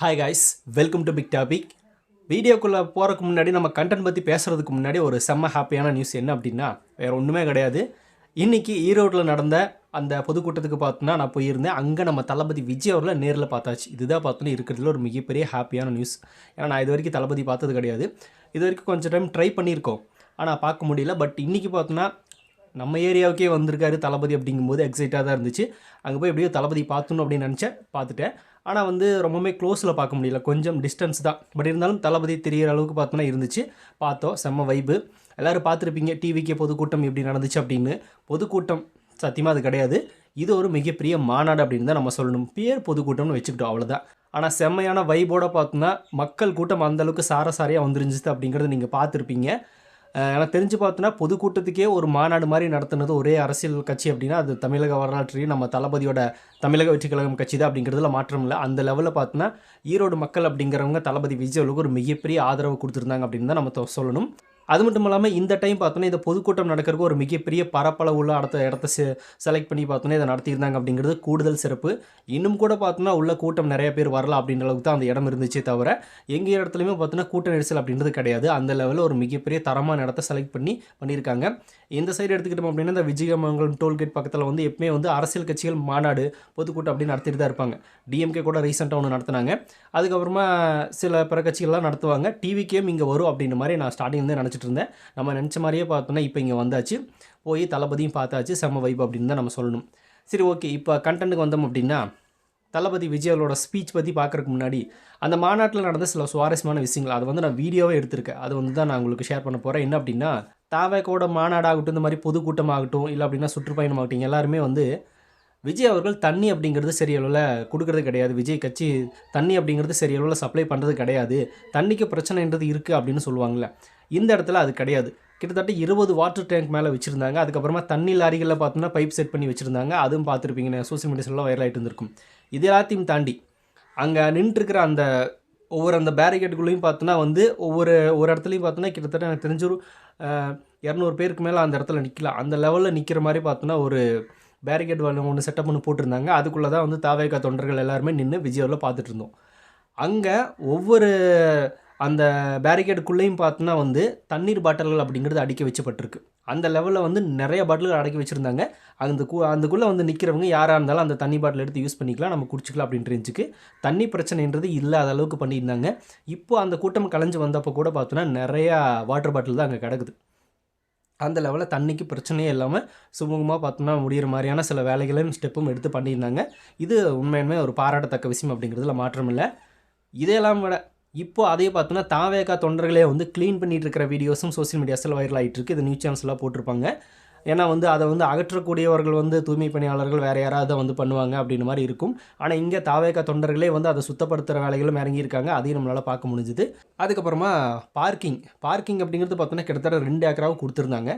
Hi guys welcome to big topic வீடியோக்குள்ளே போகிறதுக்கு முன்னாடி நம்ம கண்டென்ட் பற்றி பேசுகிறதுக்கு முன்னாடி ஒரு செம்ம ஹாப்பியான நியூஸ் என்ன அப்படின்னா வேறு ஒன்றுமே கிடையாது. இன்றைக்கி ஈரோட்டில் நடந்த அந்த பொதுக்கூட்டத்துக்கு பார்த்தோன்னா நான் போயிருந்தேன். அங்கே நம்ம தளபதி விஜய் அவர்களை நேரில் பார்த்தாச்சு. இதுதான் பார்த்தோன்னா இருக்கிறதுல ஒரு மிகப்பெரிய ஹாப்பியான நியூஸ் ஏன்னா நான் இது வரைக்கும் தளபதி பார்த்தது கிடையாது. இது வரைக்கும் கொஞ்சம் டைம் ட்ரை பண்ணியிருக்கோம். ஆனால் பார்க்க முடியல. பட் இன்றைக்கி பார்த்தோன்னா நம்ம ஏரியாவுக்கே வந்திருக்காரு தளபதி அப்படிங்கும்போது எக்ஸைட்டாக தான் இருந்துச்சு. அங்கே போய் எப்படியோ தளபதி பார்த்துணும் அப்படின்னு நினச்சேன் பார்த்துட்டேன். ஆனால் வந்து ரொம்பவுமே க்ளோஸில் பார்க்க முடியல. கொஞ்சம் டிஸ்டன்ஸ் தான். பட் இருந்தாலும் தளபதி தெரிகிற அளவுக்கு பார்த்தோன்னா இருந்துச்சு. பார்த்தோம். செம்ம வைப்பு எல்லோரும் பார்த்துருப்பீங்க. டிவிக்கு பொதுக்கூட்டம் எப்படி நடந்துச்சு அப்படின்னு. பொதுக்கூட்டம் சத்தியமாக அது கிடையாது. இது ஒரு மிகப்பெரிய மாநாடு அப்படின்னு தான் நம்ம சொல்லணும். பேர் பொதுக்கூட்டம்னு வச்சுக்கிட்டோம் அவ்வளோதான் ஆனால் செம்மையான வைபோட பார்த்தோன்னா மக்கள் கூட்டம் அந்தளவுக்கு சாரசாரியாக வந்துருந்துச்சு அப்படிங்கிறத நீங்கள் பார்த்துருப்பீங்க. எனக்கு தெரிஞ்சு பார்த்தோன்னா பொதுக்கூட்டத்துக்கே ஒரு மாநாடு மாதிரி நடத்துனது ஒரே அரசியல் கட்சி அப்படின்னா அது தமிழக வரலாற்றையும் நம்ம தளபதியோட தமிழக வெற்றி கழகம் கட்சி தான் அப்படிங்கிறதுல மாற்றம் இல்லை. அந்த லெவலில் பார்த்தோன்னா ஈரோடு மக்கள் அப்படிங்கிறவங்க தளபதி விஜய்வுக்கு ஒரு மிகப்பெரிய ஆதரவு கொடுத்துருந்தாங்க அப்படின்னு தான் நம்ம தொ- சொல்லணும். அது மட்டும் இல்லாமல் இந்த டைம் பார்த்தோன்னா இந்த பொதுக்கூட்டம் நடக்கிறதுக்கு ஒரு மிகப்பெரிய பரப்பளவு உள்ள அடுத்த இடத்த செ செலக்ட் பண்ணி பார்த்தோன்னா இதை நடத்தியிருந்தாங்க அப்படிங்கிறது கூடுதல் சிறப்பு. இன்னும் கூட பார்த்தோன்னா உள்ள கூட்டம் நிறைய பேர் வரலாம் அப்படின்ற அளவுக்கு தான் அந்த இடம் இருந்துச்சே தவிர எங்கள் இடத்துலையுமே பார்த்தோன்னா கூட்ட நெரிசல் அப்படின்றது கிடையாது. அந்த லெவலில் ஒரு மிகப்பெரிய தரமான இடத்த செலக்ட் பண்ணி பண்ணியிருக்காங்க. இந்த சைடு எடுத்துக்கிட்டோம் அப்படின்னா இந்த விஜயமங்கலம் டோல்கேட் பக்கத்தில் வந்து எப்பவுமே வந்து அரசியல் கட்சிகள் மாநாடு பொதுக்கூட்டம் அப்படின்னு நடத்திட்டு தான் இருப்பாங்க. டிஎம்கே கூட ரீசெண்டாக ஒன்று நடத்தினாங்க. அதுக்கப்புறமா சில பிற கட்சிகள்லாம் நடத்துவாங்க. டிவிக்கேம் இங்கே வரும் அப்படின்ற மாதிரி நான் ஸ்டார்டிங்லேருந்து நினச்சிட்டு இருந்தேன். நம்ம நினச்ச மாதிரியே பார்த்தோன்னா இப்போ இங்கே வந்தாச்சு. போய் தளபதியும் பார்த்தாச்சு. செம்ம வைப் அப்படின்னு தான் நம்ம சொல்லணும். சரி ஓகே இப்போ கண்டென்ட்டுக்கு வந்தோம் அப்படின்னா தளபதி விஜய் ஸ்பீச் பற்றி பார்க்குறதுக்கு முன்னாடி அந்த மாநாட்டில் நடந்த சில சுவாரஸ்யமான விஷயங்கள். அதை வந்து நான் வீடியோவே எடுத்திருக்கேன். அது வந்து தான் நான் உங்களுக்கு ஷேர் பண்ண போகிறேன் என்ன அப்படின்னா தாவேக்கோட மாநாடாகட்டும் இந்த மாதிரி பொதுக்கூட்டமாகட்டும் இல்லை அப்படின்னா சுற்றுப்பயணமாகட்டும் எல்லாருமே வந்து விஜய் அவர்கள் தண்ணி அப்படிங்கிறது சரியளவில் கொடுக்கறது கிடையாது. விஜய் கட்சி தண்ணி அப்படிங்கிறது சரி அளவில் சப்ளை பண்ணுறது கிடையாது. தண்ணிக்கு பிரச்சனைன்றது இருக்குது அப்படின்னு சொல்லுவாங்கள்ல இந்த இடத்துல அது கிடையாது. கிட்டத்தட்ட இருபது வாட்டர் டேங்க் மேலே வச்சுருந்தாங்க. அதுக்கப்புறமா தண்ணி லாரிகளில் பார்த்தோம்னா பைப் செட் பண்ணி வச்சுருந்தாங்க. அதுவும் பார்த்துருப்பீங்க சோசியல் மீடியாஸ்லாம் வைரல் ஆகிட்டு இருந்திருக்கும். இது எல்லாத்தையும் தாண்டி அங்கே நின்றுருக்கிற அந்த ஒவ்வொரு அந்த பேரிகேட்டுக்குள்ளேயும் பார்த்தோன்னா வந்து ஒவ்வொரு ஒரு இடத்துலையும் பார்த்தோன்னா கிட்டத்தட்ட எனக்கு தெரிஞ்ச ஒரு இரநூறு பேருக்கு மேலே அந்த இடத்துல நிற்கலாம் அந்த லெவலில் நிற்கிற மாதிரி பார்த்தோன்னா ஒரு பேரிகேட் ஒன்று செட்டப் பண்ணி போட்டிருந்தாங்க. அதுக்குள்ளே தான் வந்து தாவேகா தொண்டர்கள் எல்லாருமே நின்று விஜயோவில் பார்த்துட்டு இருந்தோம். அங்கே ஒவ்வொரு அந்த பேரிகேடுக்குள்ளேயும் பார்த்தோன்னா வந்து தண்ணீர் பாட்டில்கள் அப்படிங்கிறது அடிக்க வச்சப்பட்டிருக்கு. அந்த லெவலில் வந்து நிறைய பாட்டில்கள் அடக்கி வச்சுருந்தாங்க. அந்த கு அதுக்குள்ளே வந்து நிற்கிறவங்க யாராக இருந்தாலும் அந்த தண்ணி பாட்டில் எடுத்து யூஸ் பண்ணிக்கலாம் நம்ம குடிச்சிக்கலாம் அப்படின்ற இருந்துச்சு தண்ணி பிரச்சனைன்றது இல்லாத அளவுக்கு பண்ணியிருந்தாங்க. இப்போ அந்த கூட்டம் கலைஞ்சு வந்தப்போ கூட பார்த்தோன்னா நிறையா வாட்டர் பாட்டில் தான் அங்கே கிடக்குது. அந்த லெவலில் தண்ணிக்கு பிரச்சனையே இல்லாமல் சுமூகமாக பார்த்தோம்னா முடிகிற மாதிரியான சில வேலைகளையும் ஸ்டெப்பும் எடுத்து பண்ணியிருந்தாங்க. இது உண்மையுமே ஒரு பாராட்டத்தக்க விஷயம் அப்படிங்கிறதுல மாற்றம் இல்லை. இதையெல்லாம் விட இப்போ அதே பார்த்தோன்னா தாவேகா தொண்டர்களே வந்து க்ளீன் பண்ணிகிட்டு இருக்கிற வீடியோஸும் சோஷியல் மீடியாஸில் வைரல் ஆகிட்டு இது நியூஸ் சேனல்ஸ்லாம் போட்டிருப்பாங்க. ஏன்னா வந்து அதை வந்து அகற்றக்கூடியவர்கள் வந்து தூய்மை பணியாளர்கள் வேறு யாராவது தான் வந்து பண்ணுவாங்க அப்படின்னு மாதிரி இருக்கும். ஆனால் இங்கே தாவேகா தொண்டர்களே வந்து அதை சுத்தப்படுத்துகிற வேலைகளும் இறங்கியிருக்காங்க. அதையும் நம்மளால் பார்க்க முடிஞ்சுது. அதுக்கப்புறமா பார்க்கிங். பார்க்கிங் அப்படிங்கிறது பார்த்தோன்னா கிட்டத்தட்ட ரெண்டு ஏக்கராவும் கொடுத்துருந்தாங்க.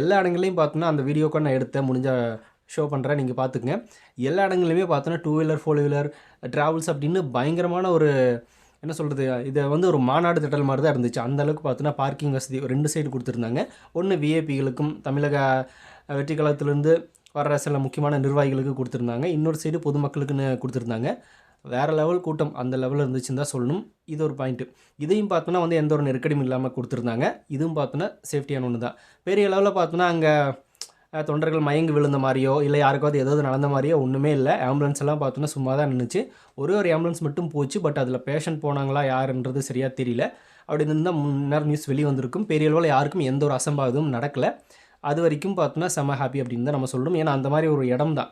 எல்லா இடங்களையும் பார்த்தோன்னா அந்த வீடியோக்கு நான் எடுத்தேன். முடிஞ்ச ஷோ பண்ணுறேன் நீங்கள் பார்த்துக்குங்க. எல்லா இடங்களையுமே பார்த்தோன்னா two wheeler four wheeler travels அப்படின்னு பயங்கரமான ஒரு என்ன சொல்கிறது இதை வந்து ஒரு மாநாடு திட்டல் மாதிரி தான் இருந்துச்சு அந்தளவுக்கு பார்த்தோன்னா பார்க்கிங் வசதி ரெண்டு சைடு கொடுத்துருந்தாங்க. ஒன்று விஐபிகளுக்கும் தமிழக வெற்றி கழகத்திலேருந்து வர்ற சில முக்கியமான நிர்வாகிகளுக்கு கொடுத்துருந்தாங்க. இன்னொரு சைடு பொதுமக்களுக்குன்னு கொடுத்துருந்தாங்க. வேறு லெவல் கூட்டம் அந்த லெவலில் இருந்துச்சுன்னு தான் சொல்லணும். இது ஒரு பாயிண்ட்டு இதையும் பார்த்தோன்னா வந்து எந்த ஒரு நெருக்கடியும் இல்லாமல் கொடுத்துருந்தாங்க. இதுவும் பார்த்தோன்னா சேஃப்டியான ஒன்று தான் பெரிய லெவலில் பார்த்தோன்னா அங்கே தொண்டர்கள் மயங்கி விழுந்த மாதிரியோ இல்லை யாருக்காவது ஏதாவது நடந்த மாதிரியோ ஒன்றுமே இல்லை. ஆம்புலன்ஸ் எல்லாம் பார்த்தோன்னா சும்மா தான் நின்றுச்சு ஒரே ஒரு ஆம்புலன்ஸ் மட்டும் போச்சு. பட் அதில் பேஷண்ட் போனாங்களா யாருன்றது சரியாக தெரியல. அப்படி இருந்தால் முன்னேரம் நியூஸ் வெளியே வந்திருக்கும். பெரிய அளவில் யாருக்கும் எந்த ஒரு அசம்பாவிதமும் நடக்கலை. அது வரைக்கும் பார்த்தோன்னா செம்ம ஹாப்பி அப்படின்னு தான் நம்ம சொல்லணும் ஏன்னா அந்த மாதிரி ஒரு இடம் தான்.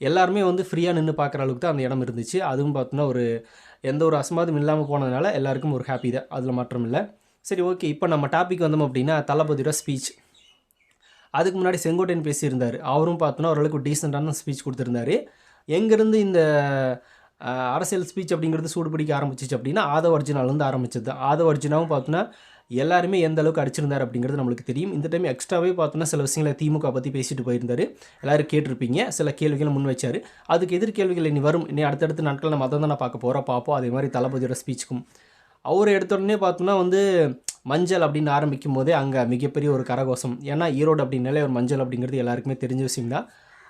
எல்லாருமே வந்து ஃப்ரீயாக நின்று பார்க்குற அளவுக்கு தான் அந்த இடம் இருந்துச்சு. அதுவும் பார்த்தோன்னா ஒரு எந்த ஒரு அசம்பாதம் இல்லாமல் போனதுனால எல்லாருக்கும் ஒரு ஹாப்பி தான். அதில் மாற்றம் இல்லை. சரி ஓகே இப்போ நம்ம டாபிக் வந்தோம் அப்படின்னா தளபதியோட ஸ்பீச் அதுக்கு முன்னாடி செங்கோட்டையன் பேசியிருந்தார். அவரும் பார்த்தோன்னா ஓரளவுக்கு டீசெண்டான ஸ்பீச் கொடுத்துருந்தாரு. எங்கேருந்து இந்த அரசியல் ஸ்பீச் அப்படிங்கிறது சூடு பிடிக்க ஆரம்பிச்சிச்சு அப்படின்னா ஆதவ அர்ஜுனாலேருந்து ஆரம்பிச்சது. ஆதவ அர்ஜுனாவும் பார்த்தோன்னா எல்லாருமே எந்த அளவுக்கு அடிச்சிருந்தார் அப்படிங்கிறது நம்மளுக்கு தெரியும். இந்த டைம் எக்ஸ்ட்ராவே பார்த்தோன்னா சில விஷயங்களை திமுக பற்றி பேசிட்டு போயிருந்தார். எல்லோரும் கேட்டிருப்பீங்க. சில கேள்விகளை முன் வச்சார். அதுக்கு எதிர் கேள்விகள் இனி வரும். இனி அடுத்தடுத்த நாட்கள் நம்ம அதை தான் பார்க்க போகிறோம் பார்ப்போம். அதே மாதிரி தளபதியோட ஸ்பீச்சுக்கும் அவர் எடுத்த உடனே பார்த்தோன்னா வந்து மஞ்சள் அப்படின்னு ஆரம்பிக்கும் போதே அங்கே மிகப்பெரிய ஒரு கரகோஷம். ஏன்னா ஈரோடு அப்படின்னாலே ஒரு மஞ்சள் அப்படிங்கிறது எல்லாருக்குமே தெரிஞ்ச விஷயம் தான்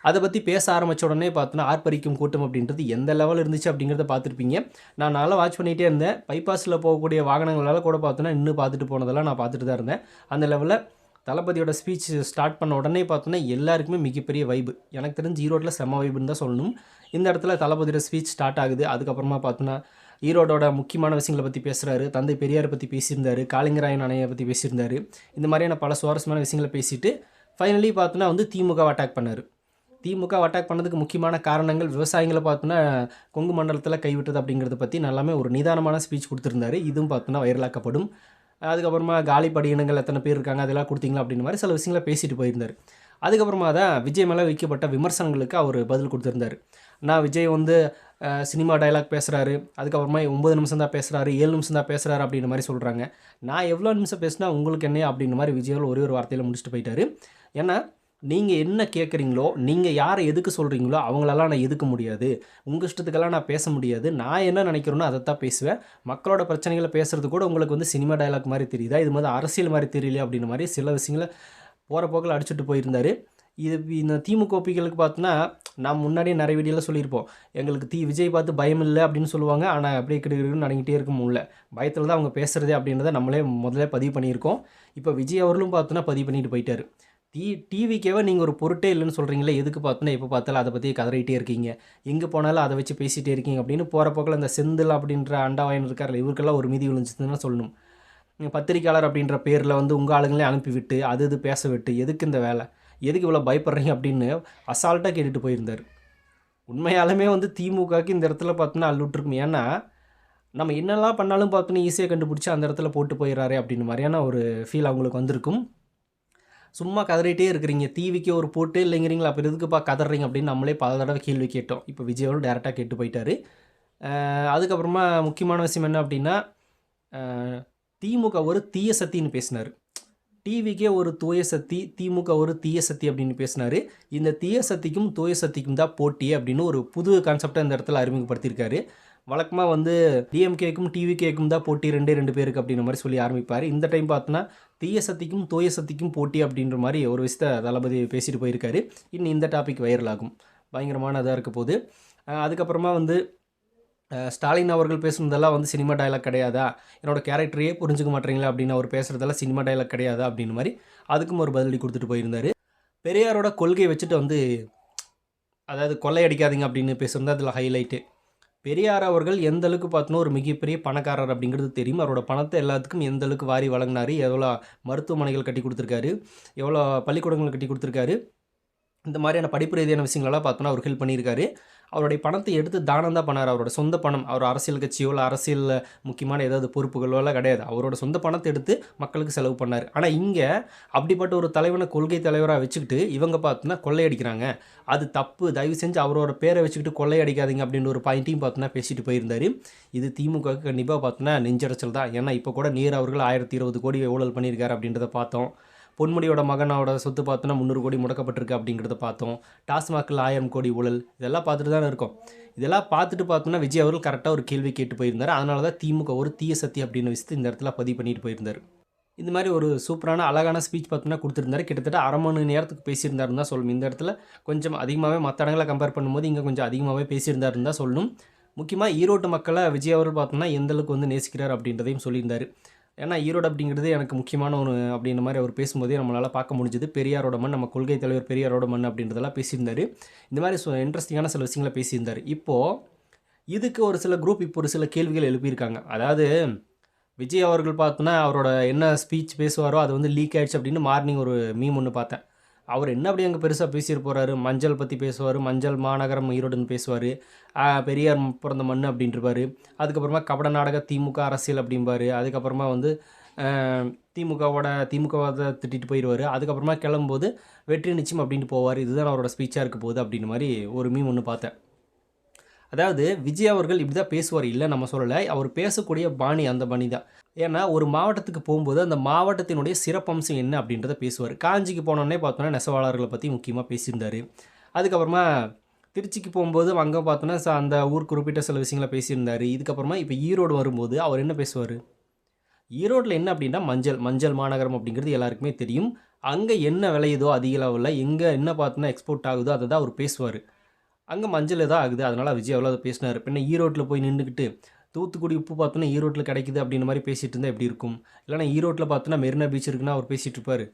அதை பற்றி பேச ஆரம்பிச்ச உடனே பார்த்தோன்னா ஆர்ப்பரிக்கும் கூட்டம் அப்படின்றது எந்த லெவல் இருந்துச்சு அப்படிங்கிறத பார்த்துருப்பீங்க. நான் நல்லா வாட்ச் பண்ணிகிட்டே இருந்தேன். பைபாஸில் போகக்கூடிய வாகனங்களால் கூட பார்த்தோன்னா இன்னும் பார்த்துட்டு போனதெல்லாம் நான் பார்த்துட்டு தான் இருந்தேன். அந்த லெவலில் தளபதியோட ஸ்பீச் ஸ்டார்ட் பண்ண உடனே பார்த்தோன்னா எல்லாருக்குமே மிகப்பெரிய வைப்பு எனக்கு தெரிஞ்சு ஈரோட்டில் செம்ம வைப்புன்னு தான் சொல்லணும். இந்த இடத்துல தளபதியோட ஸ்பீச் ஸ்டார்ட் ஆகுது. அதுக்கப்புறமா பார்த்தோன்னா ஈரோடோட முக்கியமான விஷயங்களை பற்றி பேசுகிறாரு தந்தை பெரியாரை பற்றி பேசியிருந்தாரு காளிங்கராயன் அணையை பற்றி பேசியிருந்தாரு. இந்த மாதிரியான பல சுவாரஸ்யமான விஷயங்களை பேசிட்டு ஃபைனலி பார்த்தோன்னா வந்து திமுக அட்டாக் பண்ணார். திமுக அட்டாக் பண்ணதுக்கு முக்கியமான காரணங்கள் விவசாயிகளை பார்த்தோன்னா கொங்கு மண்டலத்தில் கைவிட்டது அப்படிங்கிறத பற்றி நல்லாமே ஒரு நிதானமான ஸ்பீச் கொடுத்துருந்தாரு. இதுவும் பார்த்தோன்னா வைரலாக்கப்படும். அதுக்கப்புறமா காலிப்படி இனங்கள் எத்தனை பேர் இருக்காங்க அதெல்லாம் கொடுத்தீங்களா அப்படின்ற மாதிரி சில விஷயங்களை பேசிட்டு போயிருந்தார். அதுக்கப்புறமா தான் விஜய் மேலே வைக்கப்பட்ட விமர்சனங்களுக்கு அவர் பதில் கொடுத்துருந்தார். நான் விஜய் வந்து சினிமா டயலாக் பேசுகிறாரு அதுக்கப்புறமா ஒம்பது நிமிஷம் தான் பேசுகிறாரு ஏழு நிமிஷம் தான் பேசுகிறாரு அப்படின்ற மாதிரி சொல்கிறாங்க நான் எவ்வளோ நிமிஷம் பேசினா உங்களுக்கு என்ன அப்படின்ற மாதிரி விஜய் ஒரே ஒரு வார்த்தையில் முடிச்சுட்டு போயிட்டாரு. ஏன்னா நீங்கள் என்ன கேட்குறீங்களோ நீங்கள் யாரை எதுக்கு சொல்கிறீங்களோ அவங்களெல்லாம் நான் எதுக்க முடியாது. உங்கள் இஷ்டத்துக்கெல்லாம் நான் பேச முடியாது. நான் என்ன நினைக்கிறேனோ அதை தான் பேசுவேன். மக்களோட பிரச்சனைகளை பேசுறது கூட உங்களுக்கு வந்து சினிமா டயலாக் மாதிரி தெரியுதா? இது மாதிரி அரசியல் மாதிரி தெரியல அப்படின்ற மாதிரி சில விஷயங்களை போகிற போக்கில் அடிச்சுட்டு போயிருந்தார். இது இந்த திமுக ஒப்பிகளுக்கு பார்த்தோன்னா நான் முன்னாடியே நிறைய வீடியோவில் சொல்லியிருப்போம். எங்களுக்கு தீ விஜய் பார்த்து பயம் இல்லை அப்படின்னு சொல்லுவாங்க. ஆனால் அப்படியே கிடுக்கிடுன்னு நடங்கிட்டே இருக்க முடியல. பயத்தில் தான் அவங்க பேசுகிறதே அப்படின்றத நம்மளே முதல்ல பதிவு பண்ணியிருக்கோம். இப்போ விஜய் அவர்களும் பார்த்தோன்னா பதிவு பண்ணிட்டு போயிட்டார். டி டிவிக்கேவை நீங்கள் ஒரு பொருட்டே இல்லைன்னு சொல்கிறீங்களே எதுக்கு பார்த்தோன்னா எப்போ பார்த்தாலும் அதை பற்றி கதறிட்டே இருக்கீங்க. எங்கே போனாலும் அதை வச்சு பேசிகிட்டே இருக்கீங்க அப்படின்னு போகிற போக்கில் அந்த செந்தில் அப்படின்ற அண்டாவாயன் இருக்கார்ல இவருக்கெல்லாம் ஒரு மீதி விழுந்துச்சுன்னு சொல்லணும். பத்திரிக்கையாளர் அப்படின்ற பேரில் வந்து உங்கள் ஆளுங்களே அனுப்பிவிட்டு அது இது பேச விட்டு எதுக்கு இந்த வேலை? எதுக்கு இவ்வளோ பயப்படுறீங்க அப்படின்னு அசால்ட்டாக கேட்டுட்டு போயிருந்தார். உண்மையாலுமே வந்து திமுகவுக்கு இந்த இடத்துல பார்த்தோன்னா அள்ளுட்ருக்கும் ஏன்னா நம்ம என்னெல்லாம் பண்ணாலும் பார்த்தோன்னா ஈஸியாக கண்டுபிடிச்சி அந்த இடத்துல போட்டு போயிடறாரு அப்படின்னு மாதிரியான ஒரு ஃபீல் அவங்களுக்கு வந்திருக்கும். சும்மா கதறிட்டே இருக்கிறீங்க. டிவிக்கு ஒரு போட்டு இல்லைங்கிறீங்களா? அப்போ எதுக்குப்பா கதறீங்க அப்படின்னு நம்மளே பல தடவை கேள்வி கேட்டோம். இப்போ விஜயோடு டேரெக்டாக கேட்டு போயிட்டாரு. அதுக்கப்புறமா முக்கியமான விஷயம் என்ன அப்படின்னா திமுக ஒரு தீய சக்தின்னு பேசினார். டிவிக்கே ஒரு தூய சக்தி திமுக ஒரு தீய சக்தி அப்படின்னு பேசினார். இந்த தீய சக்திக்கும் தூய சக்திக்கும் தான் போட்டி அப்படின்னு ஒரு புது கான்செப்டை இந்த இடத்துல அறிமுகப்படுத்தியிருக்காரு. வழக்கமாக வந்து டிஎம்கேக்கும் டிவிகேக்கும் தான் போட்டி ரெண்டே ரெண்டு பேருக்கு அப்படின்ற மாதிரி சொல்லி ஆரம்பிப்பார். இந்த டைம் பார்த்தோன்னா தீய சக்திக்கும் தூய சக்திக்கும் போட்டி அப்படின்ற மாதிரி ஒரு விஷயத்த தளபதி பேசிட்டு போயிருக்காரு. இன்னும் இந்த டாபிக் வைரல் ஆகும். பயங்கரமான இதாக இருக்க போகுது. அதுக்கப்புறமா வந்து ஸ்டாலின் அவர்கள் பேசுனதெல்லாம் வந்து சினிமா டயலாக் கிடையாதா? என்னோடய கேரக்டரையே புரிஞ்சுக்க மாட்டீங்களா அப்படின்னு அவர் பேசுகிறதெல்லாம் சினிமா டயலாக் கிடையாதா அப்படின்னு மாதிரி அதுக்கும் ஒரு பதிலடி கொடுத்துட்டு போயிருந்தார். பெரியாரோட கொள்கையை வச்சுட்டு வந்து அதாவது கொள்ளையடிக்காதீங்க அப்படின்னு பேசுகிறது அதில் ஹைலைட்டு பெரியார் அவர்கள் எந்த அளவுக்கு பார்த்தோன்னா ஒரு மிகப்பெரிய பணக்காரர் அப்படிங்கிறது தெரியும். அவரோட பணத்தை எல்லாத்துக்கும் எந்த அளவுக்கு வாரி வழங்கினார் எவ்வளோ மருத்துவமனைகள் கட்டி கொடுத்துருக்காரு எவ்வளோ பள்ளிக்கூடங்கள் கட்டி கொடுத்துருக்காரு இந்த மாதிரியான படிப்பு ரீதியான விஷயங்களெல்லாம் பார்த்தோன்னா அவர் ஹெல்ப் பண்ணியிருக்காரு. அவருடைய பணத்தை எடுத்து தானம் தான் பண்ணார். அவரோட சொந்த பணம் அவர் அரசியல் கட்சியோ இல்லை அரசியலில் முக்கியமான ஏதாவது பொறுப்புகளோ எல்லாம் கிடையாது. அவரோட சொந்த பணத்தை எடுத்து மக்களுக்கு செலவு பண்ணார். ஆனால் இங்கே அப்படிப்பட்ட ஒரு தலைவனை கொள்கை தலைவராக வச்சுக்கிட்டு இவங்க பார்த்தோன்னா கொள்ளையடிக்கிறாங்க. அது தப்பு. தயவு செஞ்சு அவரோட பேரை வச்சுக்கிட்டு கொள்ளையடிக்காதீங்க அப்படின்ற ஒரு பாயிண்ட்டையும் பார்த்தோன்னா பேசிட்டு போயிருந்தார். இது திமுகவுக்கு கண்டிப்பாக பார்த்தோன்னா நெஞ்சடைச்சல் தான். ஏன்னா இப்போ கூட நீர் அவர்கள் ஆயிரத்தி இருபது கோடி ஊழல் பண்ணியிருக்காரு அப்படின்றத பார்த்தோம். பொன்முடியோட மகனோட சொத்து பார்த்தோன்னா முந்நூறு கோடி முடக்கப்பட்டிருக்கு அப்படிங்கிறத பார்த்தோம். டாஸ்மாகில் ஆயிரம் கோடி ஊழல் இதெல்லாம் பார்த்துட்டு தானே இருக்கோம். இதெல்லாம் பார்த்துட்டு பார்த்தோன்னா விஜய் அவர்கள் கரெக்டாக ஒரு கேள்வி கேட்டு போயிருந்தார். அதனால தான் திமுக ஒரு தீய சக்தி அப்படின்னு விஷயத்தை இந்த இடத்துல பதிவு பண்ணிட்டு போயிருந்தார். இந்த மாதிரி ஒரு சூப்பரான அழகான ஸ்பீச் பார்த்தோன்னா கொடுத்துருந்தாரு. கிட்டத்தட்ட அரை மணி நேரத்துக்கு பேசியிருந்தாருன்னு தான் சொல்லணும். இந்த இடத்துல கொஞ்சம் அதிகமாகவே மற்ற இடங்களை கம்பேர் பண்ணும்போது இங்கே கொஞ்சம் அதிகமாகவே பேசியிருந்தாருன்னு தான் சொல்லணும். முக்கியமாக ஈரோட்டு மக்களை விஜய் அவர்கள் பார்த்தோன்னா எந்த அளவுக்கு வந்து நேசிக்கிறார் அப்படின்றதையும் சொல்லியிருந்தார். ஏன்னா ஈரோடு அப்படிங்கிறது எனக்கு முக்கியமான ஒரு அப்படின்ற மாதிரி அவர் பேசும்போதே நம்மளால் பார்க்க முடிஞ்சது. பெரியாரோட மண் நம்ம கொள்கை தலைவர் பெரியாரோட மண் அப்படின்றதெல்லாம் பேசியிருந்தார். இந்த மாதிரி இன்ட்ரெஸ்டிங்கான சில விஷயங்களை பேசியிருந்தார். இப்போது இதுக்கு ஒரு சில குரூப் இப்போ ஒரு சில கேள்விகள் எழுப்பியிருக்காங்க. அதாவது விஜய் அவர்கள் பார்த்தோன்னா அவரோட என்ன ஸ்பீச் பேசுவாரோ அது வந்து லீக் ஆகிடுச்சு அப்படின்னு மார்னிங் ஒரு மீம் ஒன்று பார்த்தேன். அவர் என்ன அப்படி அங்கே பெருசாக பேசிட்டு போகிறாரு மஞ்சள் பற்றி பேசுவார். மஞ்சள் மாநகரம் ஈரோடுன்னு பேசுவார். பெரியார் பிறந்த மண் அப்படின்ட்டுருப்பாரு அதுக்கப்புறமா கபட நாடக திமுக அரசியல் அப்படிம்பார். அதுக்கப்புறமா வந்து திமுகவோட திமுகவாத திட்டிட்டு போயிடுவார் அதுக்கப்புறமா கிளம்பும்போது வெற்றி நிச்சயம் அப்படின்ட்டு போவார். இதுதான் அவரோட ஸ்பீச்சாக இருக்க போகுது அப்படின்னு மாதிரி ஒரு மீம் ஒன்று பார்த்தேன். அதாவது விஜய் அவர்கள் இப்படி தான் பேசுவார். இல்லை நம்ம சொல்லலை. அவர் பேசக்கூடிய பாணி அந்த பாணி தான் ஏன்னா ஒரு மாவட்டத்துக்கு போகும்போது அந்த மாவட்டத்தினுடைய சிறப்பம்சம் என்ன அப்படின்றத பேசுவார். காஞ்சிக்கு போனோடனே பார்த்தோன்னா நெசவாளர்களை பற்றி முக்கியமாக பேசியிருந்தார். அதுக்கப்புறமா திருச்சிக்கு போகும்போது அங்கே பார்த்தோன்னா ச- அந்த ஊர் குறிப்பிட்ட சில விஷயங்களை பேசியிருந்தார். இதுக்கப்புறமா இப்போ ஈரோடு வரும்போது அவர் என்ன பேசுவார்? ஈரோட்டில் என்ன அப்படின்னா மஞ்சள் மஞ்சள் மாநகரம் அப்படிங்கிறது எல்லாருக்குமே தெரியும். அங்கே என்ன விளையுதோ அதிக லெவலில் எங்கே என்ன பார்த்தோன்னா எக்ஸ்போர்ட் ஆகுதோ அதை தான் அவர் பேசுவார். அங்கே மஞ்சள் தான் ஆகுது அதனால் விஜய் அவ்வளோ பேசினார். பின்ன ஈரோட்டில் போய் நின்றுக்கிட்டு தூத்துக்குடி உப்பு பார்த்தோன்னா ஈரோட்டில் கிடைக்குது அப்படின்ற மாதிரி பேசிகிட்டு இருந்தால் எப்படி இருக்கும்? இல்லைனா ஈரோட்டில் பார்த்தோன்னா மெரினா பீச் இருக்குன்னா அவர் பேசிகிட்டு இருப்பார்.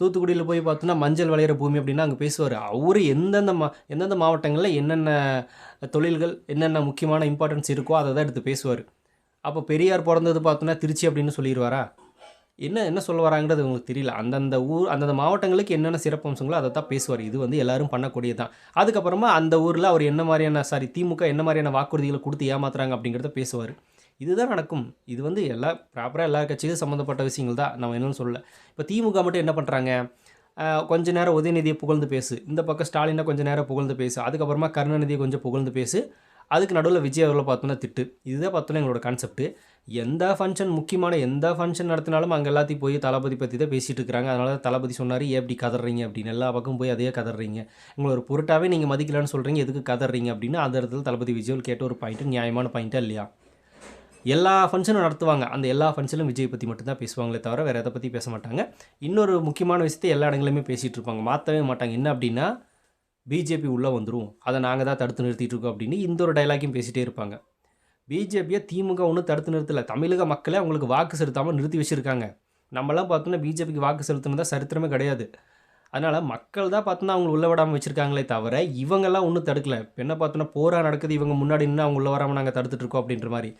தூத்துக்குடியில் போய் பார்த்தோன்னா மஞ்சள் விளையிற பூமி அப்படின்னா அங்கே பேசுவார். அவர் எந்தெந்த மா எந்தெந்த மாவட்டங்களில் என்னென்ன தொழில்கள் என்னென்ன முக்கியமான இம்பார்ட்டன்ஸ் இருக்கோ அதை தான் எடுத்து பேசுவார். அப்போ பெரியார் பிறந்தது பார்த்தோன்னா திருச்சி அப்படின்னு சொல்லிடுவாரா? என்ன என்ன சொல்ல வராங்கிறது உங்களுக்கு தெரியல. அந்தந்த ஊர் அந்தந்த மாவட்டங்களுக்கு என்னென்ன சிறப்பம்சங்களோ அதை தான் பேசுவார். இது வந்து எல்லாரும் பண்ணக்கூடியது தான். அதுக்கப்புறமா அந்த ஊரில் அவர் என்ன மாதிரியான சாரி திமுக என்ன மாதிரியான வாக்குறுதிகளை கொடுத்து ஏமாத்துறாங்க அப்படிங்கிறத பேசுவார். இதுதான் நடக்கும். இது வந்து எல்லா ப்ராப்பராக எல்லா கட்சியும் சம்மந்தப்பட்ட விஷயங்கள் தான். நம்ம என்னென்னு சொல்லலை. இப்போ திமுக மட்டும் என்ன பண்ணுறாங்க கொஞ்ச நேரம் உதயநிதியை புகழ்ந்து பேசு. இந்த பக்கம் ஸ்டாலினை கொஞ்சம் நேரம் புகழ்ந்து பேசு. அதுக்கப்புறமா கருணாநிதியை கொஞ்சம் புகழ்ந்து பேசு. அதுக்கு நடுவில் விஜய் அவர்களை பார்த்தோன்னா திட்டு. இதுதான் பார்த்தோன்னா எங்களோட கான்செப்ட் எந்த ஃபங்க்ஷன் முக்கியமான எந்த ஃபங்க்ஷன் நடத்தினாலும் அங்கே எல்லாத்தையும் போய் தளபதி பற்றி தான் பேசிகிட்டு இருக்கிறாங்க அதனால தான் தளபதி சொன்னார் ஏன் இப்படி கதறீங்க? அப்படின்னு. எல்லா பக்கம் போய் அதையே கதறீங்க. உங்களை ஒரு பொருட்டாவே நீங்கள் மதிக்கலன்னு சொல்கிறீங்க எதுக்கு கதறீங்க அப்படின்னு. அந்த இடத்துல தளபதி விஜய் கேட்ட ஒரு பாயிண்ட்டு நியாயமான பாயிண்ட்டாக இல்லையா? எல்லா ஃபங்க்ஷனும் நடத்துவாங்க. அந்த எல்லா ஃபங்க்ஷனும் விஜய் பற்றி மட்டும்தான் பேசுவாங்களே தவிர வேறு எதை பற்றி பேச மாட்டாங்க. இன்னொரு முக்கியமான விஷயத்தை எல்லா இடங்களிலுமே பேசிகிட்டு இருப்பாங்க. மாற்றவே மாட்டாங்க. என்ன அப்படின்னா பிஜேபி உள்ளே வந்துடும் அதை நாங்கள் தான் தடுத்து நிறுத்திட்டு இருக்கோம் அப்படின்னு இந்த ஒரு டைலாக்கையும் பேசிகிட்டே இருப்பாங்க. பிஜேபியை திமுக ஒன்றும் தடுத்து நிறுத்தலை. தமிழக மக்களே அவங்களுக்கு வாக்கு செலுத்தாமல் நிறுத்தி வச்சுருக்காங்க. நம்மலாம் பார்த்தோன்னா பிஜேபிக்கு வாக்கு செலுத்தினதா சரித்திரமே கிடையாது. அதனால் மக்கள் தான் பார்த்தோன்னா அவங்க உள்ளே விடாமல் வச்சுருக்காங்களே தவிர இவங்கெல்லாம் ஒன்றும் தடுக்கலை. இப்போ என்ன பார்த்தோன்னா போராக நடக்குது. இவங்க முன்னாடி நின்று அவங்க உள்ளே வராமல் நாங்கள் தடுத்துட்ருக்கோம் அப்படின்ற மாதிரி.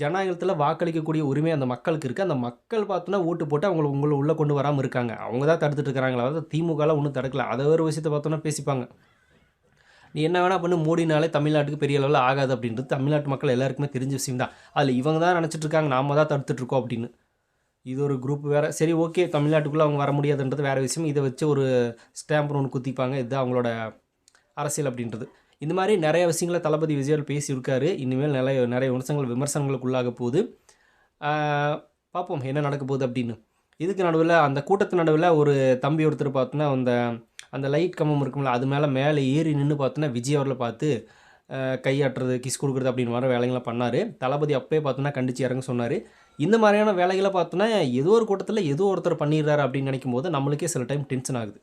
ஜனநாயகத்தில் வாக்களிக்கக்கூடிய உரிமை அந்த மக்களுக்கு இருக்குது அந்த மக்கள் பார்த்தோன்னா ஓட்டு போட்டு அவங்களை உங்களை உள்ளே கொண்டு வராமல் இருக்காங்க. அவங்க தான் தடுத்துட்டு இருக்கிறாங்களா அதாவது திமுகலாம் ஒன்றும் தடுக்கல. அதை ஒரு விஷயத்தை பார்த்தோன்னா பேசிப்பாங்க. நீ என்ன வேணால் பண்ணு மோடினாலே தமிழ்நாட்டுக்கு பெரிய அளவில் ஆகாது அப்படின்றது தமிழ்நாட்டு மக்கள் எல்லாருக்குமே தெரிஞ்ச விஷயம் தான். அதில் இவங்க தான் நினச்சிட்டு இருக்காங்க நாம தான் தடுத்துட்ருக்கோம் அப்படின்னு. இது ஒரு குரூப் வேறு. சரி ஓகே தமிழ்நாட்டுக்குள்ளே அவங்க வர முடியாதுன்றது வேறு விஷயம். இதை வச்சு ஒரு ஸ்டாம்ப் ஒன்று குத்திப்பாங்க. இதுதான் அவங்களோட அரசியல் அப்படின்றது. இந்த மாதிரி நிறைய விஷயங்களை தளபதி விஜயல் பேசியிருக்காரு. இனிமேல் நிறைய நிறைய விமர்சனங்கள் விமர்சனங்களுக்குள்ளாக போகுது. பார்ப்போம் என்ன நடக்க போகுது அப்படின்னு. இதுக்கு நடுவில் அந்த கூட்டத்து நடுவில் ஒரு தம்பி ஒருத்தர் பார்த்தோன்னா அந்த அந்த லைட் கம்பம் இருக்கும்ல அது மேலே மேலே ஏறி நின்று பார்த்தோன்னா விஜய் அவரில் பார்த்து கையாட்டுறது கிஸ் கொடுக்குறது அப்படின்னு வர வேலைங்களாம் பண்ணார். தளபதி அப்போயே பார்த்தோன்னா கண்டிச்சு இறங்க சொன்னார். இந்த மாதிரியான வேலைகளை பார்த்தோன்னா ஏதோ ஒரு கூட்டத்தில் ஏதோ ஒருத்தர் பண்ணிடுறாரு அப்படின்னு நினைக்கும் போது நம்மளுக்கே சில டைம் டென்ஷன் ஆகுது.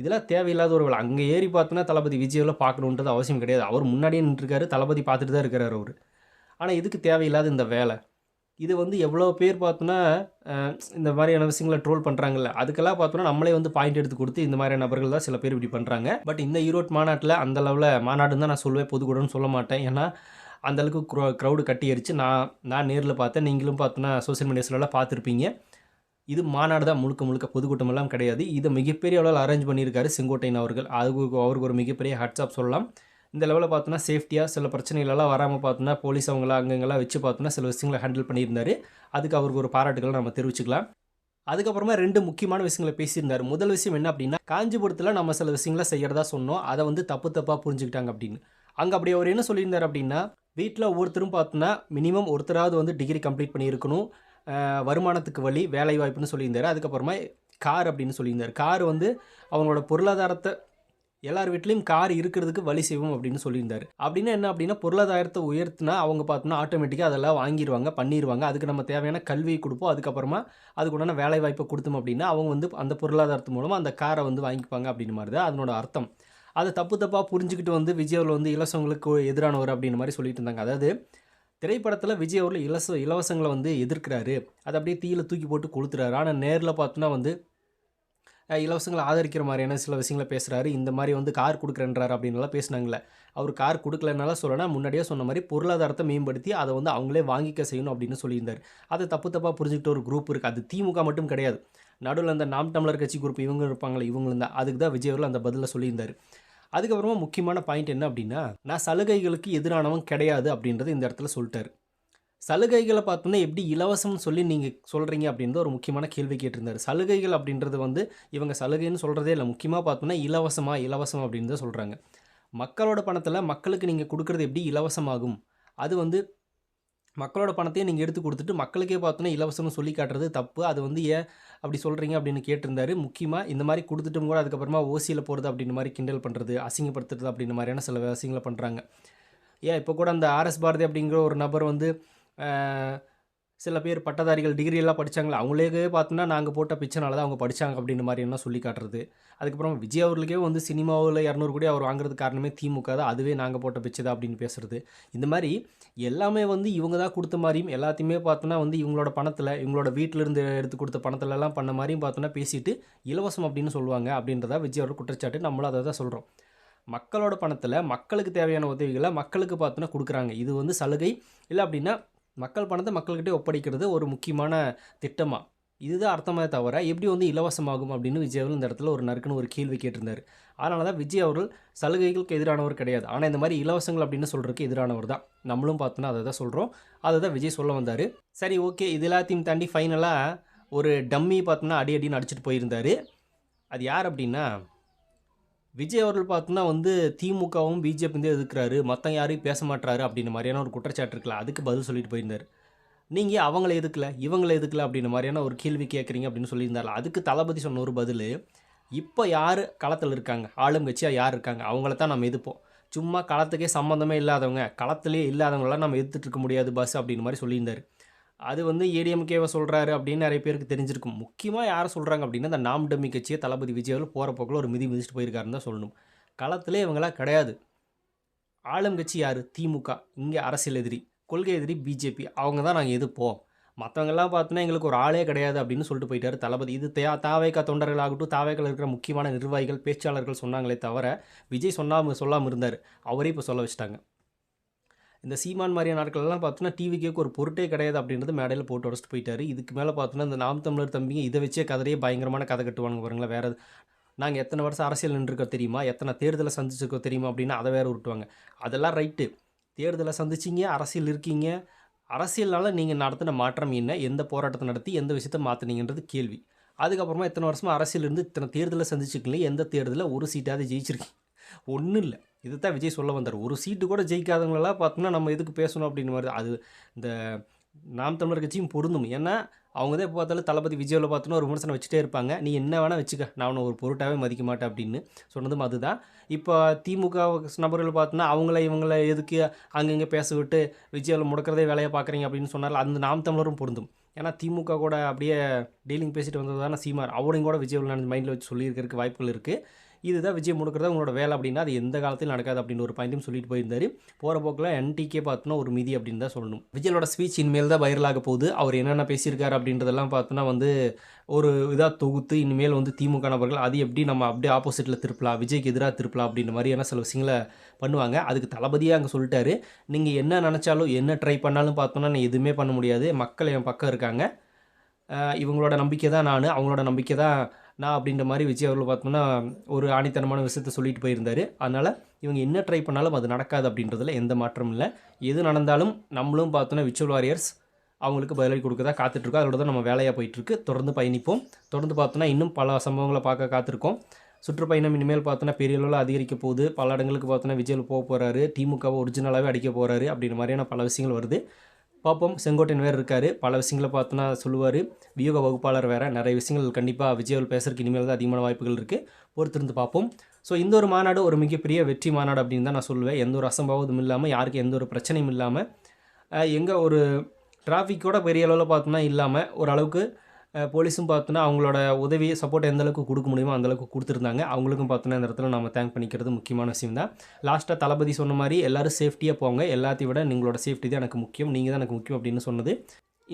இதெல்லாம் தேவையில்லாத ஒரு வேலை. அங்கே ஏறி பார்த்தோன்னா தளபதி விஜயில் பார்க்கணுன்றது அவசியம் கிடையாது. அவர் முன்னாடியே நின்றுருக்காரு தளபதி பார்த்துட்டு தான் இருக்கிறார் அவர். ஆனால் இதுக்கு தேவையில்லாத இந்த வேலை. இது வந்து எவ்வளோ பேர் பார்த்தோன்னா இந்த மாதிரியான விஷயங்களை ட்ரோல் பண்ணுறாங்கல்ல அதுக்கெல்லாம் பார்த்தோன்னா நம்மளே வந்து பாயிண்ட் எடுத்து கொடுத்து இந்த மாதிரியான நபர்கள் தான் சில பேர் இப்படி பண்ணுறாங்க பட் இந்த ஈரோட் மாநாட்டில் அந்த அளவில் மாநாடுன்னு தான் நான் சொல்லுவேன். பொதுக்கூடன்னு சொல்ல மாட்டேன். ஏன்னா அந்த அளவுக்கு க்ரௌ க்ரௌடு கட்டி எரிச்சு நான் நான் நேரில் பார்த்தேன். நீங்களும் பார்த்தோன்னா சோஷியல் மீடியாஸ்லலாம் பார்த்துருப்பீங்க. இது மாநாடு தான் முழுக்க முழுக்க பொதுக்கூட்டம் எல்லாம் கிடையாது. இதை மிகப்பெரிய அளவில் அரேஞ்ச் பண்ணியிருக்காரு செங்கோட்டையன் அவர்கள். அதுக்கு அவருக்கு ஒரு மிகப்பெரிய ஹட்ஸ்அப் சொல்லலாம். இந்த லெவலில் பார்த்தோன்னா சேஃப்டியாக சில பிரச்சனைகளெல்லாம் வராமல் பார்த்தோன்னா போலீஸ் அவங்கள அங்கங்கெல்லாம் வச்சு பார்த்தோன்னா சில விஷயங்களை ஹேண்டில் பண்ணியிருந்தாரு. அதுக்கு அவருக்கு ஒரு பாராட்டுகளை நம்ம தெரிவிச்சுக்கலாம். அதுக்கப்புறமா ரெண்டு முக்கியமான விஷயங்களை பேசியிருந்தார். முதல் விஷயம் என்ன அப்படின்னா காஞ்சிபுரத்தில் நம்ம சில விஷயங்களை செய்கிறதா சொன்னோம். அதை வந்து தப்பு தப்பாக புரிஞ்சுக்கிட்டாங்க அப்படின்னு. அங்கே அப்படி அவர் என்ன சொல்லியிருந்தார் அப்படின்னா வீட்டில் ஒவ்வொருத்தரும் பார்த்தோன்னா மினிமம் ஒருத்தராவது வந்து டிகிரி கம்ப்ளீட் பண்ணியிருக்கணும். வருமானத்துக்கு வழி வேலை வாய்ப்புன்னு சொல்லியிருந்தார். அதுக்கப்புறமா கார் அப்படின்னு சொல்லியிருந்தார். கார் வந்து அவங்களோட பொருளாதாரத்தை எல்லார் வீட்லேயும் கார் இருக்கிறதுக்கு வழி செய்வோம் அப்படின்னு சொல்லியிருந்தார். அப்படின்னா என்ன அப்படின்னா பொருளாதாரத்தை உயர்த்தினா அவங்க பார்த்தோம்னா ஆட்டோமேட்டிக்காக அதெல்லாம் வாங்கிடுவாங்க பண்ணிடுவாங்க அதுக்கு நம்ம தேவையான கல்வியை கொடுப்போம். அதுக்கப்புறமா அதுக்குண்டான வேலை வாய்ப்பை கொடுத்தோம் அப்படின்னா அவங்க வந்து அந்த பொருளாதாரத்து மூலமாக அந்த காரை வந்து வாங்கிப்பாங்க அப்படின்னு மாதிரி தான் அதனோட அர்த்தம். அதை தப்பு தப்பாக புரிஞ்சுக்கிட்டு வந்து விஜயாவில் வந்து இலவசங்களுக்கு எதிரானவர் அப்படின்னு மாதிரி சொல்லிட்டு இருந்தாங்க. அதாவது திரைப்படத்தில் விஜய் அவர்கள் இலவச இலவசங்களை வந்து எதிர்க்கிறாரு. அதை அப்படியே தீயில் தூக்கி போட்டு கொளுத்துறாரு. ஆனால் நேரில் பார்த்தோன்னா வந்து இலவசங்களை ஆதரிக்கிற மாதிரியான சில விஷயங்களை பேசுகிறாரு இந்த மாதிரி வந்து கார் கொடுக்குறேன்றாரு அப்படின்லாம் பேசினாங்களே அவர் கார் கொடுக்கலனால சொல்லனா முன்னாடியே சொன்ன மாதிரி பொருளாதாரத்தை மேம்படுத்தி அதை வந்து அவங்களே வாங்கிக்க செய்யணும் அப்படின்னு சொல்லியிருந்தார். அதை தப்பு தப்பாக புரிஞ்சுக்கிட்ட ஒரு குரூப் இருக்குது அது திமுக மட்டும் கிடையாது. நடுவில் அந்த நாம் தமிழர் கட்சி குரூப் இவங்க இருப்பாங்களே இவங்களும் தான். அதுக்கு தான் விஜய் அவர்கள் அந்த பதிலில் சொல்லியிருந்தார். அதுக்கப்புறமா முக்கியமான பாயிண்ட் என்ன அப்படின்னா நான் சலுகைகளுக்கு எதிரானவன் கிடையாது அப்படின்றது இந்த இடத்துல சொல்லிட்டாரு. சலுகைகளை பார்த்தோன்னா எப்படி இலவசம்னு சொல்லி நீங்கள் சொல்கிறீங்க அப்படின்றது ஒரு முக்கியமான கேள்வி கேட்டிருந்தாரு. சலுகைகள் அப்படின்றது வந்து இவங்க சலுகைன்னு சொல்கிறதே இல்லை. முக்கியமாக பார்த்தோன்னா இலவசமாக இலவசம் அப்படின்னு தான் சொல்கிறாங்க மக்களோட பணத்தில் மக்களுக்கு நீங்கள் கொடுக்குறது எப்படி இலவசமாகும்? அது வந்து மக்களோட பணத்தையும் நீங்கள் எடுத்து கொடுத்துட்டு மக்களுக்கே பார்த்தோன்னா இலவசம்னு சொல்லி காட்டுறது தப்பு. அது வந்து ஏன் அப்படி சொல்கிறீங்க அப்படின்னு கேட்டிருந்தாரு. முக்கியமாக இந்த மாதிரி கொடுத்துட்டும் கூட அதுக்கப்புறமா ஓசியில் போகிறது அப்படின்ற மாதிரி கிண்டல் பண்ணுறது அசிங்கப்படுத்துறது அப்படின்ற மாதிரியான சில விஷயங்களை பண்ணுறாங்க ஏன் இப்போ கூட அந்த ஆர்எஸ் பாரதி அப்படிங்கிற ஒரு நபர் வந்து சில பேர் பட்டதாரிகள் டிகிரி எல்லாம் படிச்சாங்களா? அவங்களே பார்த்தோன்னா நாங்கள் போட்ட பிச்சைனால தான் அவங்க படித்தாங்க அப்படின்ற மாதிரி என்ன சொல்லி காட்டுறது. அதுக்கப்புறம் விஜய் அவர்களுக்கே வந்து சினிமாவில் இரநூறு கோடி அவர் வாங்குறது காரணமே திமுக தான். அதுவே நாங்கள் போட்ட பிச்சை தான் அப்படின்னு பேசுறது. இந்த மாதிரி எல்லாமே வந்து இவங்க தான் கொடுத்த மாதிரியும் எல்லாத்தையுமே பார்த்தோன்னா வந்து இவங்களோட பணத்தில் இவங்களோட வீட்டிலிருந்து எடுத்து கொடுத்த பணத்துலலாம் பண்ண மாதிரியும் பார்த்தோன்னா பேசிட்டு இலவசம் அப்படின்னு சொல்லுவாங்க அப்படின்றதா விஜய் அவர்கள் குற்றச்சாட்டு. நம்மளும் அதை தான் சொல்கிறோம் மக்களோட பணத்தில் மக்களுக்கு தேவையான உதவிகளை மக்களுக்கு பார்த்தோன்னா கொடுக்குறாங்க. இது வந்து சலுகை. இல்லை அப்படின்னா மக்கள் பணத்தை மக்கள்கிட்டே ஒப்படைக்கிறது ஒரு முக்கியமான திட்டமாக இதுதான் அர்த்தமாக தவிர எப்படி வந்து இலவசமாகும் அப்படின்னு விஜய் அவர்கள் இந்த இடத்துல ஒரு நறுக்குன்னு ஒரு கேள்வி கேட்டிருந்தார். அதனால தான் விஜய் அவர்கள் சலுகைகளுக்கு எதிரானவர் கிடையாது. ஆனால் இந்த மாதிரி இலவசங்கள் அப்படின்னு சொல்கிறதுக்கு எதிரானவர் தான். நம்மளும் பார்த்தோன்னா அதை தான் சொல்கிறோம் அதை தான் விஜய் சொல்ல வந்தார். சரி ஓகே. இது எல்லாத்தையும் தாண்டி ஃபைனலாக ஒரு டம்மி பார்த்தோன்னா அடி அடின்னு அடிச்சுட்டு போயிருந்தார். அது யார் அப்படின்னா விஜய் அவர்கள் பார்த்தோன்னா வந்து திமுகவும் பிஜேபி வந்து எதிர்க்கிறாரு. மற்ற யாரையும் பேச மாட்டாரு அப்படின்ற மாதிரியான ஒரு குற்றச்சாட்டு இருக்குல்ல அதுக்கு பதில் சொல்லிட்டு போயிருந்தார். நீங்கள் அவங்கள எதுக்கல இவங்கள எதுக்கல அப்படின்ற மாதிரியான ஒரு கேள்வி கேட்குறீங்க அப்படின்னு சொல்லியிருந்தார். அதுக்கு தளபதி சொன்ன ஒரு பதில் இப்போ யார் களத்தில் இருக்காங்க? ஆளுங்கட்சியாக யார் இருக்காங்க? அவங்கள தான் நம்ம எதிர்ப்போம். சும்மா களத்துக்கே சம்மந்தமே இல்லாதவங்க களத்திலே இல்லாதவங்களாம் நம்ம எதிர்த்துட்டு இருக்க முடியாது பஸ் அப்படின்ற மாதிரி சொல்லியிருந்தார். அது வந்து ஏடிஎம்கேவை சொல்கிறாரு அப்படின்னு நிறைய பேருக்கு தெரிஞ்சிருக்கும். முக்கியமாக யாரை சொல்கிறாங்க அப்படின்னா அந்த நாம் டம்மி கட்சியை தளபதி விஜய் போகிற போக்கில் ஒரு மிதி மிதிச்சுட்டு போயிருக்காருன்னு தான் சொல்லணும். களத்திலே இவங்களாம் கிடையாது. ஆளுங்கட்சி யார்? திமுக இங்கே அரசியல் எதிரி கொள்கை எதிரி பிஜேபி அவங்க தான் நாங்கள் எதிர்ப்போம். மற்றவங்கெல்லாம் பார்த்தோன்னா எங்களுக்கு ஒரு ஆளே கிடையாது அப்படின்னு சொல்லிட்டு போயிட்டாரு தளபதி. இது தே தாவேக்கா தொண்டர்களாகட்டும் தாவேக்கில் இருக்கிற முக்கியமான நிர்வாகிகள் பேச்சாளர்கள் சொன்னாங்களே தவிர விஜய் சொன்னாமல் சொல்லாமல் இருந்தார். அவரே இப்போ சொல்ல வச்சுட்டாங்க. இந்த சீமான் மாதிரியான நாட்கள்லாம் பார்த்தோன்னா டிவிக்கு ஒரு பொருட்டே கிடையாது அப்படின்றது மேடையில் போட்டு உடச்சிட்டு போயிட்டாரு. இதுக்கு மேலே பார்த்தோன்னா இந்த நாம் தமிழர் தம்பிங்க இதை வச்சே கதையே பயங்கரமான கதை கட்டுவாங்க பாருங்களேன். வேறு நாங்கள் எத்தனை வருஷம் அரசியல் நின்றுருக்கோம் தெரியுமா? எத்தனை தேர்தலை சந்திச்சிருக்கோம் தெரியுமா அப்படின்னு அதை வேறு விட்டுவாங்க அதெல்லாம் ரைட்டு. தேர்தலை சந்திச்சிங்க அரசியல் இருக்கீங்க. அரசியல்னால நீங்கள் நடத்தின மாற்றம் என்ன? எந்த போராட்டத்தை நடத்தி எந்த விஷயத்தை மாற்றினீங்கன்றது கேள்வி. அதுக்கப்புறமா இத்தனை வருஷமாக அரசியல் இருந்து இத்தனை தேர்தலை சந்திச்சிக்கல எந்த தேர்தலில் ஒரு சீட்டாவது ஜெயிச்சிருக்கீங்க? ஒன்றும் இல்லை. இது தான் விஜய் சொல்ல வந்தார். ஒரு சீட்டு கூட ஜெயிக்காதவங்களெல்லாம் பார்த்தோன்னா நம்ம எதுக்கு பேசணும் அப்படின்னு மாதிரி அது இந்த நாம் தமிழர் கட்சியும் பொருந்தும். ஏன்னா அவங்க தான் எப்போ பார்த்தாலும் தளபதி விஜயில் பார்த்தோன்னா ஒரு விமர்சனம் வச்சுட்டே இருப்பாங்க. நீ என்ன வேணால் வச்சுக்க. நான் அவனை ஒரு பொருட்டாகவே மதிக்க மாட்டேன் அப்படின்னு சொன்னதும் அதுதான். இப்போ திமுக நபர்கள் பார்த்தோன்னா அவங்கள இவங்கள எதுக்கு அங்கங்கே பேச விட்டு விஜயில் முடக்கிறதே வேலையை பார்க்குறீங்க அப்படின்னு சொன்னார் அந்த நாம் தமிழரும் பொருந்தும். ஏன்னா திமுக கூட அப்படியே டீலிங் பேசிட்டு வந்தது தானே சீமார். அவரையும் கூட விஜய் நான் மைண்டில் வச்சு சொல்லியிருக்கிறதுக்கு வாய்ப்புகள் இருக்குது இதுதான் விஜய் முடுக்கிறதா உங்களோட வேலை அப்படின்னா அது எந்த காலத்தில் நடக்காது அப்படின்னு ஒரு பாயிண்ட்டும் சொல்லிட்டு போயிருந்தாரு. போகிற போக்கில் என்டிகே பார்த்தோன்னா ஒரு மிதி அப்படின்னு தான் சொல்லணும். விஜயோட ஸ்பீச் இனிமேல் தான் வைரலாக போகுது. அவர் என்னென்ன பேசியிருக்காரு அப்படின்றதெல்லாம் பார்த்தோன்னா வந்து ஒரு இதாக தொகுத்து இனிமேல் வந்து திமுக நபர்கள் அது எப்படி நம்ம அப்படியே ஆப்போசிட்டில் திருப்பலாம் விஜய்க்கு எதிராக திருப்பலாம் அப்படின்ற மாதிரியான சில விஷயங்களை பண்ணுவாங்க. அதுக்கு தளபதியாக அங்கே சொல்லிட்டாரு. நீங்கள் என்ன நினச்சாலும் என்ன ட்ரை பண்ணாலும் பார்த்தோன்னா நான் எதுவுமே பண்ண முடியாது. மக்கள் என் பக்கம் இருக்காங்க. இவங்களோட நம்பிக்கை தான் நான். அவங்களோட நம்பிக்கை தான் நான் அப்படின்ற மாதிரி விஜய் அவர்கள் பார்த்தோம்னா ஒரு ஆணித்தனமான விஷயத்த சொல்லிட்டு போயிருந்தார். அதனால் இவங்க என்ன ட்ரை பண்ணாலும் அது நடக்காது அப்படின்றதுல எந்த மாற்றமும் இல்லை. எது நடந்தாலும் நம்மளும் பார்த்தோன்னா விச்சுவல் வாரியர்ஸ் அவங்களுக்கு பதிலடி கொடுக்க தான் காத்துட்ருக்கோம் அதோட தான் நம்ம வேலையாக போயிட்டுருக்கு தொடர்ந்து பயணிப்போம். தொடர்ந்து பார்த்தோன்னா இன்னும் பல சம்பவங்களை பார்க்க காத்திருக்கோம். சுற்றுப்பயணம் இனிமேல் பார்த்தோன்னா பெரிய அளவில் அதிகரிக்க போகுது. பல இடங்களுக்கு பார்த்தோன்னா விஜய் போக போகிறாரு திமுகவை ஒரிஜினலாகவே அடிக்க போகிறாரு அப்படின்ற மாதிரியான பல விஷயங்கள் வருது. பார்ப்போம். செங்கோட்டையன் வேறு இருக்கார். பல விஷயங்களை பார்த்தோன்னா சொல்லுவார். வியூக வகுப்பாளர் வேறு. நிறைய விஷயங்கள் கண்டிப்பாக விஜயவல் பேசுறதுக்கு இனிமேல் தான் அதிகமான வாய்ப்புகள் இருக்குது பொறுத்திருந்து பார்ப்போம். ஸோ இந்த ஒரு மாநாடு ஒரு மிகப்பெரிய வெற்றி மாநாடு அப்படின்னு தான் நான் சொல்லுவேன். எந்த ஒரு அசம்பாவதும் இல்லாமல் யாருக்கும் எந்த ஒரு பிரச்சனையும் இல்லாமல் எங்கே ஒரு டிராஃபிக்கோட பெரிய அளவில் பார்த்தோன்னா இல்லாமல் ஓரளவுக்கு போலீஸும் பார்த்தோன்னா அவங்களோட உதவி சப்போர்ட் எந்த அளவுக்கு கொடுக்க முடியுமோ அந்த அளவுக்கு கொடுத்துருந்தாங்க. அவங்களுக்கும் பார்த்தோன்னா இந்த இடத்துல நம்ம தேங்க் பண்ணிக்கிறது முக்கியமான விஷயம் தான். லாஸ்ட்டாக தளபதி சொன்ன மாதிரி எல்லாரும் சேஃப்டியாக போங்க. எல்லாத்தையும் விட நீங்களோட சேஃப்டி தான் எனக்கு முக்கியம். நீங்கள் தான் எனக்கு முக்கியம் அப்படின்னு சொன்னது.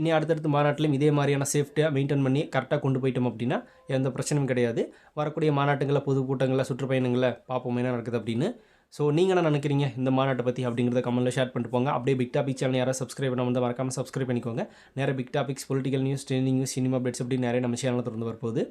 இனி அடுத்தடுத்த மாநாட்டிலும் இதே மாதிரியான சேஃப்டியாக மெயின்டைன் பண்ணி கரெக்டாக கொண்டு போயிட்டோம் அப்படின்னா எந்த பிரச்சனையும் கிடையாது. வரக்கூடிய மாநாட்டுங்களில் பொதுக்கூட்டங்களில் சுற்றுப்பயணங்களில் பார்ப்போம் என்ன நடக்குது அப்படின்னு. ஸோ நீங்கள் என்ன நினைக்கிறீங்க? இந்த மாநாட்டை பற்றி அப்படிங்கிறத கமெண்ட்டில் ஷேர் பண்ணிட்டு போங்க. அப்படியே பிக் டாபிக் சேனல் யாராவது சப்ஸ்கிரைப் பண்ண வந்து மறக்காமல் சப்ஸ்கிரைப் பண்ணிக்கோங்க. நிறைய big topics political news trending news cinema updates அப்படி நிறைய நம்ம சேனலில் திறந்து வரப்போகுது.